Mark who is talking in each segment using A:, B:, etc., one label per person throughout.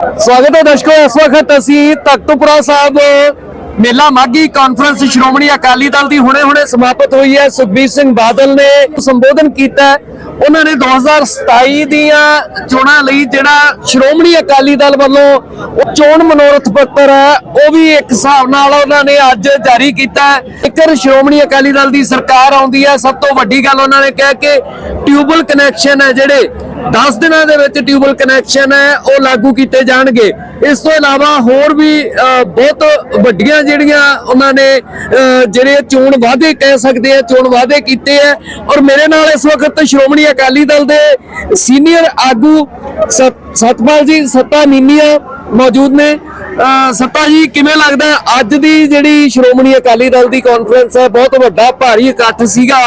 A: ਸਵਾਗਤ ਹੈ ਦਰਸ਼ਕੋ ਇਸ ਵਕਤ ਅਸੀਂ ਤਖਤਪੁਰਾ ਸਾਹਿਬ ਮੇਲਾ ਮਾਗੀ ਕਾਨਫਰੰਸ ਸ਼੍ਰੋਮਣੀ ਅਕਾਲੀ ਦਲ ਦੀ ਹੁਣੇ-ਹੁਣੇ ਸਮਾਪਤ ਹੋਈ ਹੈ। ਸੁਖਬੀਰ ਸਿੰਘ ਬਾਦਲ ਨੇ ਸੰਬੋਧਨ ਕੀਤਾ ਉਹਨਾਂ ਨੇ 2027 ਦੀਆਂ ਚੋਣਾਂ ਲਈ ਜਿਹੜਾ ਸ਼੍ਰੋਮਣੀ ਅਕਾਲੀ ਦਲ ਵੱਲੋਂ ਚੋਣ ਮਨੋਰਥ ਪੱਤਰ ਹੈ, ਉਹ ਵੀ ਇੱਕ ਹਿਸਾਬ ਨਾਲ ਉਹਨਾਂ ਨੇ ਅੱਜ ਜਾਰੀ ਕੀਤਾ ਹੈ। ਜੇਕਰ ਸ਼੍ਰੋਮਣੀ ਅਕਾਲੀ ਦਲ ਦੀ ਸਰਕਾਰ ਆਉਂਦੀ ਹੈ, ਸਭ ਤੋਂ ਵੱਡੀ ਗੱਲ ਉਹਨਾਂ ਨੇ ਕਿਹਾ ਕਿ ਟਿਊਬਲ ਕਨੈਕਸ਼ਨ ਹੈ ਜਿਹੜੇ 10 ਦਿਨਾਂ ਦੇ ਵਿੱਚ ਟਿਊਬਲ ਕਨੈਕਸ਼ਨ ਹੈ, ਉਹ ਲਾਗੂ ਕੀਤੇ ਜਾਣਗੇ। ਇਸ ਤੋਂ ਇਲਾਵਾ ਹੋਰ ਵੀ ਬਹੁਤ ਵੱਡੀਆਂ ਜਿਹੜੀਆਂ ਉਹਨਾਂ ਨੇ ਜਿਹੜੇ ਚੋਣ ਵਾਅਦੇ ਕਹਿ ਸਕਦੇ ਆ, ਚੋਣ ਵਾਅਦੇ ਕੀਤੇ ਆ। ਔਰ ਮੇਰੇ ਨਾਲ ਇਸ ਵਕਤ ਸ਼੍ਰੋਮਣੀ ਅਕਾਲੀ ਦਲ ਦੇ ਸੀਨੀਅਰ ਆਗੂ ਸਤ- ਸਤਪਾਲ ਜੀ, ਸੱਤਾ ਨੀਨੀਆ ਮੌਜੂਦ ਨੇ। ਸੱਤਾ ਜੀ, ਕਿਵੇਂ ਲੱਗਦਾ? ਅੱਜ ਦੀ ਜਿਹੜੀ ਸ਼੍ਰੋਮਣੀ ਅਕਾਲੀ ਦਲ ਦੀ ਕਾਨਫਰੰਸ ਹੈ, ਬਹੁਤ ਵੱਡਾ, ਭਾਰੀ ਇਕੱਠ ਸੀਗਾ।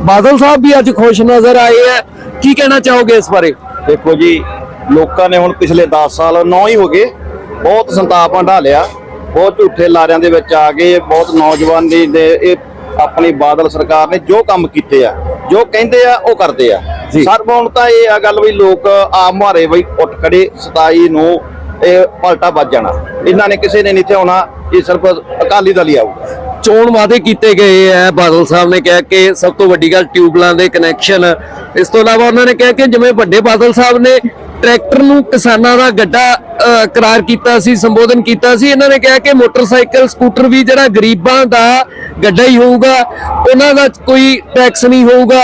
A: ਬਾਦਲ ਸਾਹਿਬ ਵੀ ਅੱਜ ਖੁਸ਼ ਨਜ਼ਰ ਆਏ ਹੈ ਕੀ ਕਹਿਣਾ ਚਾਹੋਗੇ ਇਸ ਬਾਰੇ?
B: ਦੇਖੋ ਜੀ ਲੋਕਾਂ ਨੇ ਹੁਣ ਪਿਛਲੇ 10 ਸਾਲ 9 ਹੀ ਹੋ ਗਏ ਬਹੁਤ ਸੰਤਾਪ ਹੰਢਾਲਿਆ ਬਹੁਤ ਝੂਠੇ ਲਾਰਿਆਂ ਦੇ ਵਿੱਚ ਆ ਗਏ ਬਹੁਤ ਨੌਜਵਾਨੀ ਦੇ ਇਹ ਆਪਣੀ ਬਾਦਲ ਸਰਕਾਰ ਨੇ ਜੋ ਕੰਮ ਕੀਤੇ ਆ ਜੋ ਕਹਿੰਦੇ ਆ ਉਹ ਕਰਦੇ ਆ। ਹੁਣ ਤਾਂ ਇਹ ਆ ਗੱਲ ਵੀ ਲੋਕ ਆਪ ਮਾਰੇ ਬਈ ਉੱਠ ਖੜੇ 27 ਨੂੰ ਇਹ ਪਲਟਾ ਵੱਜ ਜਾਣਾ। ਇਹਨਾਂ ਨੇ ਕਿਸੇ ਨੇ ਨਹੀਂ ਇੱਥੇ ਆਉਣਾ ਇਹ ਸਿਰਫ ਅਕਾਲੀ ਦਲ ਹੀ ਆਊਗਾ।
A: ਚੋਣ ਵਾਅਦੇ ਕੀਤੇ ਗਏ ਹੈ ਬਾਦਲ ਸਾਹਿਬ ਨੇ ਕਿਹਾ ਕਿ ਸਭ ਤੋਂ ਵੱਡੀ ਗੱਲ ਟਿਊਬਲਾਂ ਦੇ ਕਨੈਕਸ਼ਨ ਇਸ ਤੋਂ ਇਲਾਵਾ ਉਹਨਾਂ ਨੇ ਕਿਹਾ ਕਿ ਜਿਵੇਂ ਵੱਡੇ ਬਾਦਲ ਸਾਹਿਬ ਨੇ ਟਰੈਕਟਰ ਨੂੰ ਕਿਸਾਨਾਂ ਦਾ ਗੱਡਾ ਕਰਾਰ ਕੀਤਾ ਸੀ ਸੰਬੋਧਨ ਕੀਤਾ ਸੀ। ਇਹਨਾਂ ਨੇ ਕਿਹਾ ਕਿ ਮੋਟਰਸਾਈਕਲ ਸਕੂਟਰ ਵੀ ਜਿਹੜਾ ਗਰੀਬਾਂ ਦਾ ਗੱਡਾ ਹੀ ਹੋਊਗਾ ਉਹਨਾਂ ਦਾ ਕੋਈ ਟੈਕਸ ਨਹੀਂ ਹੋਊਗਾ।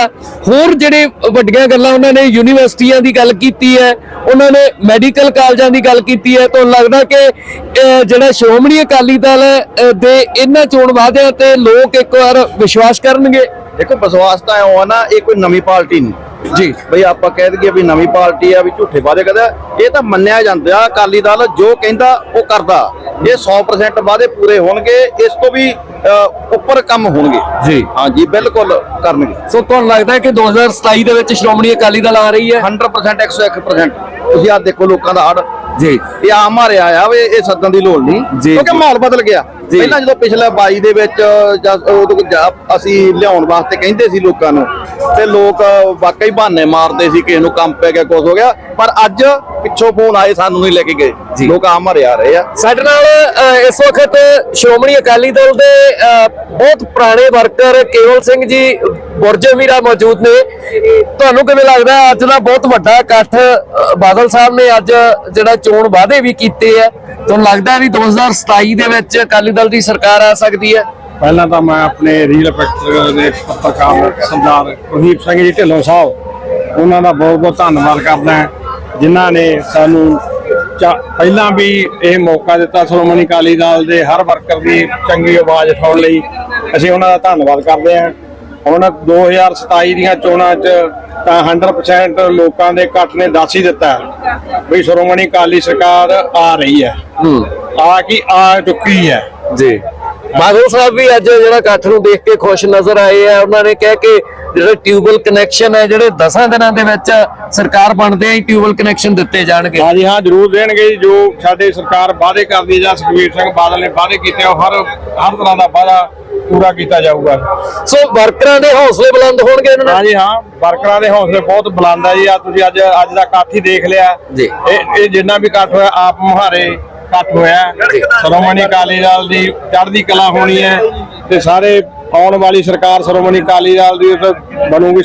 A: ਹੋਰ ਜਿਹੜੇ ਵੱਡੀਆਂ ਗੱਲਾਂ ਉਹਨਾਂ ਨੇ ਯੂਨੀਵਰਸਿਟੀਆਂ ਦੀ ਗੱਲ ਕੀਤੀ ਹੈ ਉਹਨਾਂ ਨੇ ਮੈਡੀਕਲ ਕਾਲਜਾਂ ਦੀ ਗੱਲ ਕੀਤੀ ਹੈ। ਤਾਂ ਲੱਗਦਾ ਕਿ ਜਿਹੜਾ ਸ਼੍ਰੋਮਣੀ ਅਕਾਲੀ ਦਲ ਅ, ਦੇ ਇਹਨਾਂ ਚੋਣ ਵਾਅਦਿਆਂ ਤੇ ਲੋਕ ਇੱਕ ਵਾਰ ਵਿਸ਼ਵਾਸ ਕਰਨਗੇ?
B: ਦੇਖੋ ਵਿਸ਼ਵਾਸ ਤਾਂ ਇਉਂ ਨਾ ਇਹ ਕੋਈ ਨਵੀਂ ਪਾਰਟੀ ਨਹੀਂ।
A: ਜੀ।
B: ਬਈ ਆਪਾਂ ਕਹਿ ਦਈਏ ਵੀ ਨਵੀਂ ਪਾਰਟੀ ਆ ਵੀ ਝੂਠੇ ਵਾਅਦੇ ਕਰਦਾ। ਇਹ ਤਾਂ ਮੰਨਿਆ ਜਾਂਦਾ ਅਕਾਲੀ ਦਲ ਜੋ ਕਹਿੰਦਾ ਉਹ ਕਰਦਾ। ਇਹ 100% ਵਾਅਦੇ ਪੂਰੇ ਹੋਣਗੇ ਇਸ ਤੋਂ ਵੀ ਉੱਪਰ ਕੰਮ ਹੋਣਗੇ।
A: ਜੀ।
B: ਹਾਂਜੀ ਬਿਲਕੁਲ ਕਰਨਗੇ।
A: ਸੋ ਤੁਹਾਨੂੰ ਲੱਗਦਾ ਹੈ ਕਿ 2027 ਦੇ ਵਿੱਚ ਸ਼੍ਰੋਮਣੀ ਅਕਾਲੀ ਦਲ ਆ ਰਹੀ ਹੈ?
B: 100% 101% ਤੁਸੀਂ ਆ ਦੇਖੋ ਲੋਕਾਂ ਦਾ ਹੜ
A: ਜੀ।
B: ਇਹ ਆ ਮਾਰਿਆ ਆ ਵੀ ਇਹ ਸੱਦਣ ਦੀ ਲੋੜ ਨਹੀਂ।
A: ਜੀ,
B: ਕਿਉਂਕਿ
A: ਜੀ।
B: ਮਾਹੌਲ ਬਦਲ ਗਿਆ।
A: ਜੀ।
B: ਪਹਿਲਾਂ ਜਦੋਂ ਪਿਛਲੇ 22 ਦੇ ਵਿੱਚ ਉਦੋਂ ਅਸੀਂ ਲਿਆਉਣ ਵਾਸਤੇ ਕਹਿੰਦੇ ਸੀ ਲੋਕਾਂ ਨੂੰ ਤੇ ਲੋਕ ਵਾਕਈ ਬਹਾਨੇ ਮਾਰਦੇ ਸੀ ਕਿਸੇ ਨੂੰ ਕੰਮ ਪੈ ਗਿਆ ਕੁਝ ਹੋ ਗਿਆ ਪਰ ਅੱਜ ਪਿੱਛੋਂ ਫੋਨ ਆਏ ਸਾਨੂੰ ਨਹੀਂ ਲੈ ਕੇ। ਗਏ। ਲੋਕ ਆ ਮਾਰਿਆ ਰਹੇ ਆ।
A: ਸਾਡੇ ਨਾਲ ਇਸ ਵਕਤ ਸ਼੍ਰੋਮਣੀ ਅਕਾਲੀ ਦਲ ਦੇ ਬਹੁਤ ਪੁਰਾਣੇ ਵਰਕਰ ਕੇਵਲ ਸਿੰਘ ਜੀ ਬੁਰਜਮੀਰਾ ਮੌਜੂਦ ਨੇ। ਤੁਹਾਨੂੰ ਕਿਵੇਂ ਲੱਗਦਾ ਅੱਜ ਦਾ ਬਹੁਤ ਵੱਡਾ ਇਕੱਠ ਬਾਦਲ ਸਾਹਿਬ ਨੇ ਅੱਜ ਜਿਹੜਾ ਚੋਣ ਵਾਅਦੇ ਵੀ ਕੀਤੇ ਆ ਤੁਹਾਨੂੰ ਲੱਗਦਾ ਵੀ 2027 ਦੇ ਵਿੱਚ ਅਕਾਲੀ ਦਲ ਦੀ ਸਰਕਾਰ ਆ ਸਕਦੀ ਹੈ?
C: ਪਹਿਲਾਂ ਤਾਂ ਮੈਂ ਆਪਣੇ ਰੀਲ ਪੈਕਟਰ ਦੇ ਪੱਤਰਕਾਰ ਸਰਦਾਰ ਕੁਲਦੀਪ ਸਿੰਘ ਜੀ ਢਿੱਲੋਂ ਸਾਹਿਬ, ਉਹਨਾਂ ਦਾ ਬਹੁਤ ਬਹੁਤ ਧੰਨਵਾਦ ਕਰਦਾ ਹਾਂ, ਜਿਨ੍ਹਾਂ ਨੇ ਸਾਨੂੰ ਪਹਿਲਾਂ ਵੀ ਇਹ ਮੌਕਾ ਦਿੱਤਾ ਸ਼੍ਰੋਮਣੀ ਅਕਾਲੀ ਦਲ ਦੇ ਹਰ ਵਰਕਰ ਦੀ ਚੰਗੀ ਆਵਾਜ਼ ਉਠਾਉਣ ਲਈ। ਅਸੀਂ ਉਹਨਾਂ ਦਾ ਧੰਨਵਾਦ ਕਰਦੇ ਹਾਂ। ਹੁਣ 2027 ਦੀਆਂ ਚੋਣਾਂ 'ਚ ਤਾਂ 100% ਲੋਕਾਂ ਦੇ ਇਕੱਠ ਨੇ ਦੱਸ ਹੀ ਦਿੱਤਾ ਵੀ ਸ਼੍ਰੋਮਣੀ ਅਕਾਲੀ ਸਰਕਾਰ ਆ ਰਹੀ ਹੈ।
A: ਹੂੰ।
C: ਆ ਕੀ ਆ ਚੁੱਕੀ ਹੈ।
A: ਜੀ। ਬਾਦਲ ਸਾਹਿਬ ਵੀ ਅੱਜ ਜਿਹੜਾ ਇਕੱਠ ਨੂੰ ਦੇਖ ਕੇ ਖੁਸ਼ ਨਜ਼ਰ ਆਏ ਆ ਉਹਨਾਂ ਨੇ ਕਿਹਾ ਕਿ ਜਿਹੜੇ ਟਿਊਬਲ ਕਨੈਕਸ਼ਨ ਹੈ ਜਿਹੜੇ 10 ਦਿਨਾਂ ਦੇ ਵਿੱਚ ਸਰਕਾਰ ਬਣਦੇ ਆ ਹੀ ਟਿਊਬਲ ਕਨੈਕਸ਼ਨ ਦਿੱਤੇ ਜਾਣਗੇ।
C: ਹਾਂਜੀ ਹਾਂ ਜ਼ਰੂਰ ਦੇਣਗੇ ਜੀ। ਸਾਡੇ ਸਰਕਾਰ ਵਾਅਦੇ ਕਰਦੀ ਜਾਂ ਸੁਖਬੀਰ ਸਿੰਘ ਬਾਦਲ ਨੇ ਵਾਅਦੇ ਕੀਤੇ ਆ ਹਰ ਹਰ ਤਰ੍ਹਾਂ ਦਾ ਵਾਅਦਾ ਪੂਰਾ ਕੀਤਾ ਜਾਊਗਾ।
A: ਸੋ ਵਰਕਰਾਂ ਦੇ ਹੌਸਲੇ ਬੁਲੰਦ ਹੋਣਗੇ ਇਹਨਾਂ ਨਾਲ?
C: ਹਾਂਜੀ ਹਾਂ ਵਰਕਰਾਂ ਦੇ ਹੌਸਲੇ ਬਹੁਤ ਬੁਲੰਦ ਆ ਜੀ। ਆ ਤੁਸੀਂ ਅੱਜ ਅੱਜ ਦਾ ਇਕੱਠ ਹੀ ਦੇਖ ਲਿਆ।
A: ਜੀ।
C: ਇਹ ਇਹ ਜਿੰਨਾ ਵੀ ਇਕੱਠ ਹੋਇਆ ਆਪ ਮੁਹਾਰੇ ਇਕੱਠ ਹੋਇਆ। ਸ਼੍ਰੋਮਣੀ ਅਕਾਲੀ ਦਲ ਦੀ ਚੜ੍ਹਦੀ ਕਲਾ ਹੋਣੀ ਹੈ ਤੇ ਸਾਰੇ ਆਉਣ ਵਾਲੀ ਸਰਕਾਰ ਸ਼੍ਰੋਮਣੀ ਅਕਾਲੀ ਦਲ ਦੀ ਬਣੂਗੀ